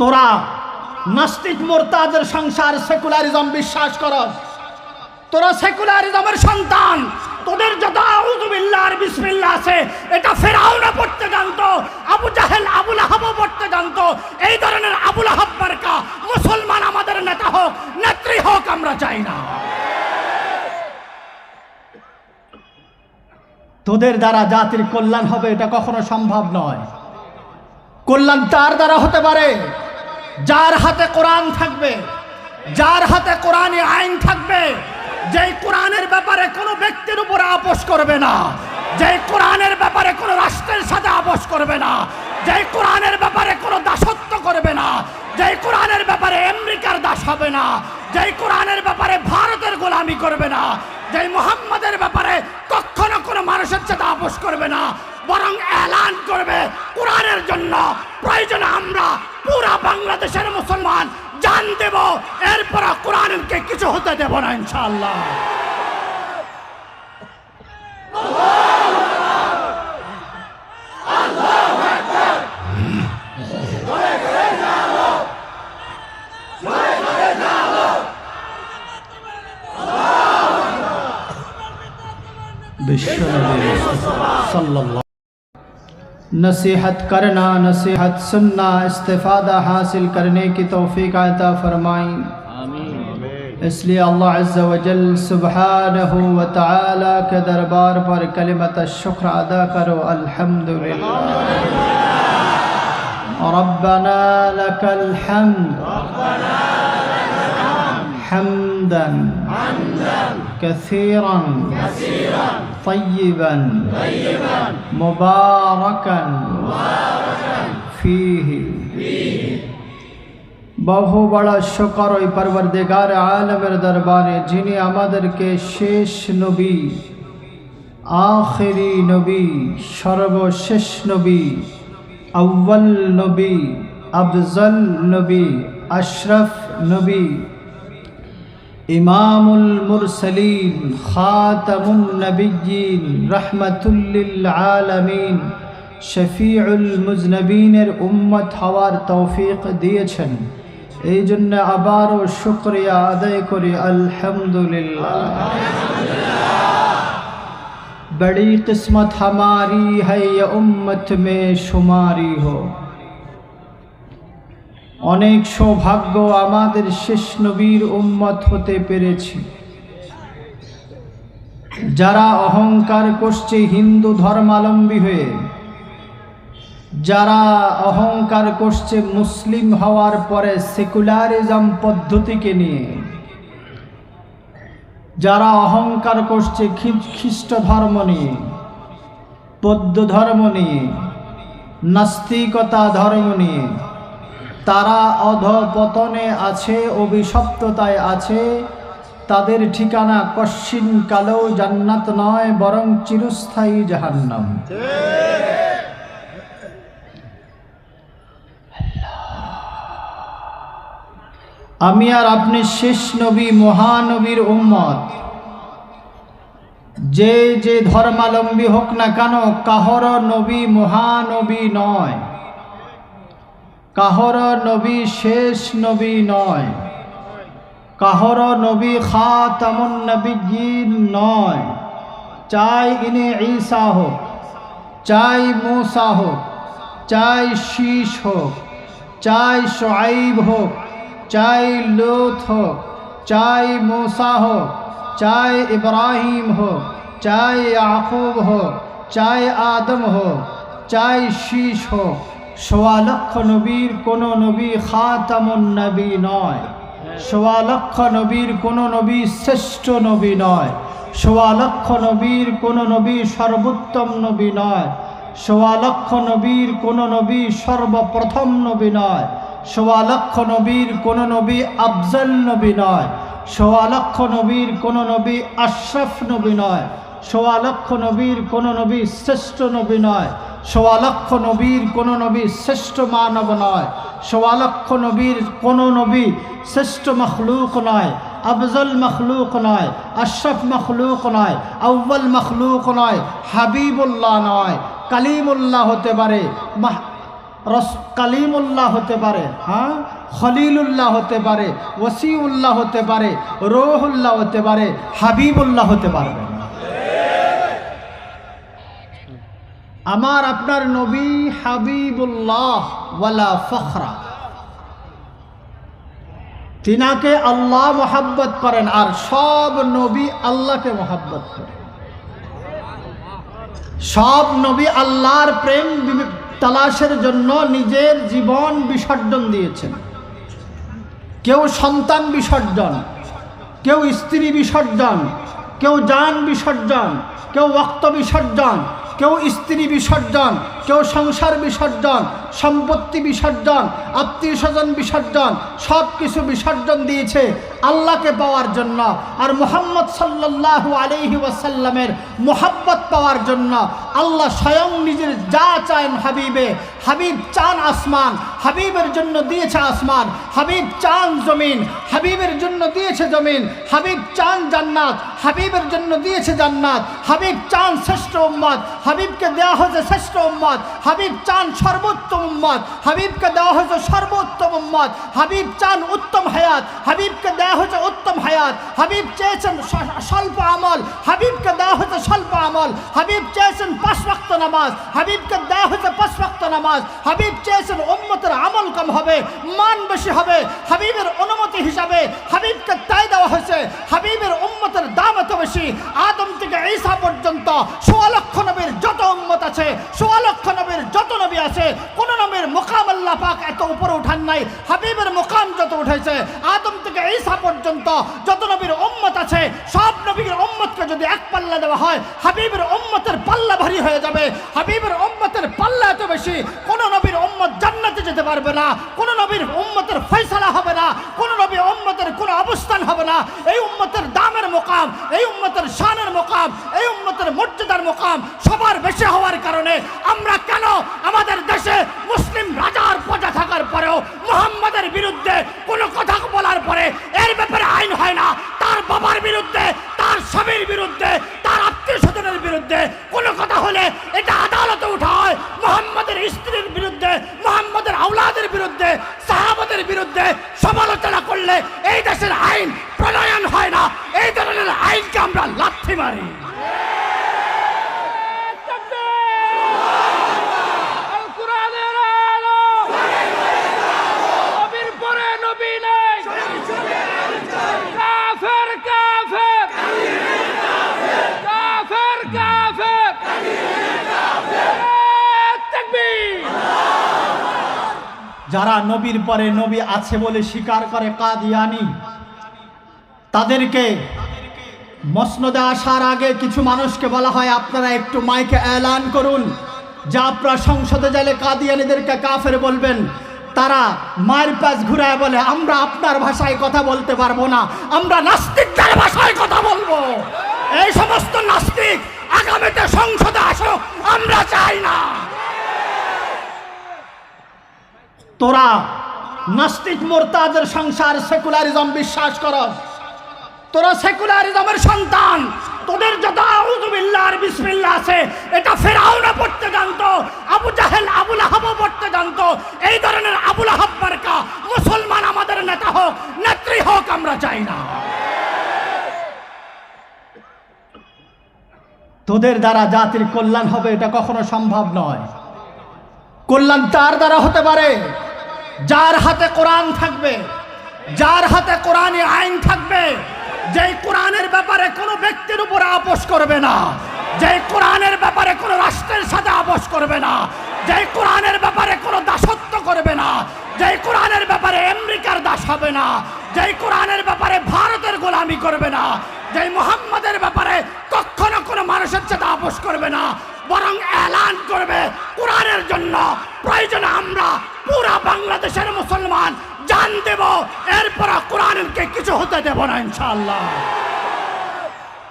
তোরা নাস্তিক মোরতাদের সংসার সেকুলারিজম বিশ্বাস করস তোরা সেকুলারিজমের সন্তান। তোদের যত আউযুবিল্লাহর বিসমিল্লাহ আছে, এটা ফেরাউনা পড়তে জানতো, আবু জাহেল, আবুল আহাবও পড়তে জানতো। এই ধরনের আবুল আহাব মার্কা মুসলমান আমাদের নেতা হোক, নেত্রী হোক, আমরা চাই না। তোদের দ্বারা জাতির কল্যাণ হবে, এটা কখনো সম্ভব নয়। কল্যাণ তার দ্বারা হতে পারে। যার হাতে কোরআন থাকবে, যার হাতে কোরআনে আইন থাকবে, যেই কোরআনের ব্যাপারে কোনো ব্যক্তির উপরে আপোষ করবে না, যেই কোরআনের ব্যাপারে কোনো রাষ্ট্রের সাথে আপোষ করবে না, যেই কোরআনের ব্যাপারে কোনো দাসত্ব করবে না, যেই কোরআনের ব্যাপারে আমেরিকার দাস হবে না, যেই কোরআনের ব্যাপারে ভারতের গোলামি করবে না, যেই মোহাম্মদের ব্যাপারে কখনো কোনো মানুষের সাথে আপোষ করবে না, বরং এলান করবে কোরআনের জন্য। প্রয়োজনে আমরা পুরা বাংলাদেশের মুসলমান জান দেব এরপর কোরআনকে কিছু হতে দেব না ইনশাআল্লাহ। نصیحت کرنا نصیحت سننا استفادہ حاصل کرنے کی توفیق عطا فرمائیں۔ اس لیے اللہ عز و جل سبحانہ و تعالی کے دربار پر کلمت شکر ادا کرو الحمدللہ۔ ربنا لك الحمد۔ حمدا۔ كثيرا طيبا مباركا فيه বহু বড় শকর ওই পরবর্দেগার আলমের দরবারে যিনি আমাদেরকে শেষ নবী আখেরি নবী সর্বশেষ নবী আউ্বল নবী আফজল নবী আশরফ নবী ইমামুল মুরসালিন খাতামুন নবিয়িন রহমাতুল্লিল আলামিন, শফিউল মুজনবিনের উম্মত হওয়ার তৌফিক দিয়েছেন। এই জন্য আবারও শুক্রিয়া আদায় করি, আলহামদুলিল্লাহ। বড়ি قسمت ہماری ہے یہ মে শুমারি হো। অনেক সৌভাগ্য আমাদের শেষ নবীর উম্মত হতে পেরেছি। যারা অহংকার করছে হিন্দু ধর্মালম্বী হয়ে, যারা অহংকার করছে মুসলিম হওয়ার পরে সেকুলারিজম পদ্ধতিকে নিয়ে, যারা অহংকার করছে খ্রি- খ্রিস্ট ধর্ম নিয়ে, বৌদ্ধ ধর্ম নিয়ে, নাস্তিকতা ধর্ম নিয়ে তারা অধপতনে আছে, অভিশপ্ততায় আছে। তাদের ঠিকানা কশ্চিন কালেও জান্নাত নয়, বরং চিরস্থায়ী জাহান্নাম। আমি আর আপনি শেষ নবী, মহানবীর উম্মত। যে যে ধর্মাবলম্বী হোক না কেন, কাহর নবী, মহানবী নয়। কাহর নবী শেষ নবী নয়। কাহর নবী খা তামন নবী নয়। চাই ইনি ঈসা হোক, চাই মোসা হোক, চাই শীষ হোক, চাই সাইব হোক, চাই লোথ হোক, চাই মোসা হোক, চাই ইব্রাহিম হোক, চাই আকুব হোক, চাই আদম হোক, চাই শীষ হোক সোয়া লক্ষ নবীর কোনো নবী খাতামুন নবী নয়। সোয়া লক্ষ নবীর কোনো নবী শ্রেষ্ঠ নবী নয়। সোয়া লক্ষ নবীর কোনো নবী সর্বোত্তম নবী নয়। সোয়া লক্ষ নবীর কোনো নবী সর্বপ্রথম নবী নয়। সোয়া লক্ষ নবীর কোনো নবী আফজল নবী নয়। সোয়া লক্ষ নবীর কোনো নবী আশরফ নবী নয়। সোয়া লক্ষ নবীর কোনো নবী শ্রেষ্ঠ নবী নয়। সোয়া লক্ষ নবীর কোনো নবী শ্রেষ্ঠ মানব নয়। সোয়া লক্ষ নবীর কোনো নবী শ্রেষ্ঠ মখলুক নয়। আফজল মখলুক নয়, আশরফ মখলুক নয় আউ্বল মখলুক নয়, হাবিবুল্লাহ নয়। কালিমুল্লাহ হতে পারে, মাহ রস কালিমুল্লাহ হতে পারে হ্যাঁ? খলিলুল্লাহ হতে পারে, ওসিউল্লাহ হতে পারে, রোহুল্লাহ হতে পারে, হাবিবুল্লাহ হতে পারবে আমার আপনার নবী হাবিবুল্লাহ ওয়ালা ফখরা। তিনাকে আল্লাহ মোহাব্বত করেন আর সব নবী আল্লাহকে মোহাব্বত করেন। সব নবী আল্লাহর প্রেম তালাশের জন্য নিজের জীবন বিসর্জন দিয়েছেন। কেউ সন্তান বিসর্জন, কেউ স্ত্রী বিসর্জন, কেউ যান বিসর্জন, কেউ রক্ত বিসর্জন কেউ স্ত্রী বিসর্জন কেউ সংসার বিসর্জন সম্পত্তি বিসর্জন আত্মীয় স্বজন বিসর্জন সব কিছু বিসর্জন দিয়েছে আল্লাহকে পাওয়ার জন্য। আর মোহাম্মদ সাল্লাল্লাহু আলাইহি ওয়াসাল্লামের মোহাব্বত পাওয়ার জন্য আল্লাহ স্বয়ং নিজের যা চান হাবিবে, হাবিব চান আসমান, হাবিবের জন্য দিয়েছে আসমান, হাবিব চান জমিন, হাবিবের জন্য দিয়েছে জমিন, হাবিব চান জান্নাত, হাবিবের জন্য দিয়েছে জান্নাত, হাবিব চান শ্রেষ্ঠ উম্মত, হাবিবকে দেওয়া হয়েছে শ্রেষ্ঠ উম্মত, হাবিব চান সর্বোত্তম উম্মত হাবিবকে দেওয়া হয়েছে সর্বোত্তম উম্মত হাবিব চান উত্তম হায়াত। হাবিবকে দেওয়া হয়েছে উত্তম হায়াত। হাবিব চেয়েছেন স্বল্প আমল। হাবিবকে দেওয়া হয়েছে স্বল্প আমল। হাবিব চেয়েছেন পাঁচ নামাজ। হাবিবকে দেওয়া হয়েছে পাঁচ নামাজ। হাবিব চেয়েছেন উম্মতের আমল কম হবে, মান বেশি হবে। হাবিবের অনুমতি হিসাবে হাবিবকে তাই দেওয়া হয়েছে। হাবিবের উম্মতের দাম এত বেশি। আদম থেকে ঈসা পর্যন্ত সোয়া লক্ষ নবীর যত উম্মত আছে সোয়া লক্ষ নবীর যত নবী আছে, কোন নবীর মোকাম আল্লাহ পাক এত উপরে উঠান নাই, হাবিবের মোকাম যত উঠেছে, আদম থেকে ঈসা পর্যন্ত যত নবীর উম্মত আছে, সব নবীর উম্মতকে যদি এক পাল্লা দেওয়া হয়, হাবিবের উম্মতের পাল্লা ভারী হয়ে যাবে। হাবিবের উম্মতের পাল্লা এত বেশি, কোন নবীর উম্মত জান্নাতে যেতে পারবে না, কোন নবীর উম্মতের ফয়সালা হবে না, কোন নবী উম্মতের কোনো অবস্থান হবে না। এই উম্মতের দামের মোকাম, এই উম্মতের শানের মোকাম, এই উম্মতের মর্যাদার মোকাম সবার বেশি হওয়ার কারণে আমরা কেন আমাদের দেশে মুসলিম রাজার প্রজা থাকার পরেও মোহাম্মদের বিরুদ্ধে কোনো কথা বলার পরে এর ব্যাপারে আইন হয় না, তার বাবার বিরুদ্ধে, তার স্বামীর বিরুদ্ধে, তার আত্মীয় স্বজনের বিরুদ্ধে কোনো কথা হলে এটা আদালতে উঠা হয়। মোহাম্মদের স্ত্রীর বিরুদ্ধে, মোহাম্মদের আওলাদের বিরুদ্ধে, সাহাবাদের বিরুদ্ধে সমালোচনা করলে এই দেশের আইন প্রণয়ন হয় না এই ধরনের আইনকে আমরা লাথি মারি আল কোরআনের আলো নবীর পরে নবী নেই কাফের কাফের কাফের কাফের তাকবীর যারা নবীর পরে নবী আছে বলে স্বীকার করে কাদিয়ানি, তাদেরকে মসনদে আসার আগে কিছু মানুষকে বলা হয়, আপনারা একটু মাইকে এলান করুন। যা আপনারা সংসদে গেলে কাদিয়ানিদেরকে কাফের বলবেন, তারা মায়ের পাশ ঘুরায় বলে, আমরা আপনার ভাষায় কথা বলতে পারব না, আমরা নাস্তিকদের ভাষায় কথা বলব। এই সমস্ত নাস্তিক আগামীতে সংসদে আসো আমরা চাই না তোরা নাস্তিক মোরতাদের সংসার সেকুলারিজম বিশ্বাস করস তোরা সেকুলারিজমের সন্তান। তোদের যত আউযুবিল্লাহর বিসমিল্লাহ আছে, এটা ফেরাউনা পড়তে জানতো, আবু জাহেল, আবুল আহাব পড়তে জানতো। এই ধরনের আবুল আহাব মার্কা মুসলমান আমাদের নেতা হোক, নেত্রী হোক, আমরা চাই না। তোদের দ্বারা জাতির কল্যাণ হবে, এটা কখনো সম্ভব নয়। কল্যাণ তার দ্বারা হতে পারে যার হাতে কোরআন থাকবে, যার হাতে কোরআনে আইন থাকবে, যেই কোরআনের ব্যাপারে কোনো ব্যক্তির উপরে আপোষ করবে না, যেই কোরআনের ব্যাপারে কোনো রাষ্ট্রের সাথে আপোষ করবে না, যেই কোরআনের ব্যাপারে কোনো দাসত্ব করবে না, যেই কোরআনের ব্যাপারে আমেরিকার দাস হবে না, যেই কোরআনের ব্যাপারে ভারতের গোলামি করবে না, যেই মোহাম্মদের ব্যাপারে কখনো কোনো মানুষের সাথে আপোষ করবে না বরং এলান করবে কোরআনের জন্য প্রয়োজনে আমরা পুরা বাংলাদেশের মুসলমান জান দেব এরপর কোরআনকে কিছু হতে দেব না ইনশাআল্লাহ।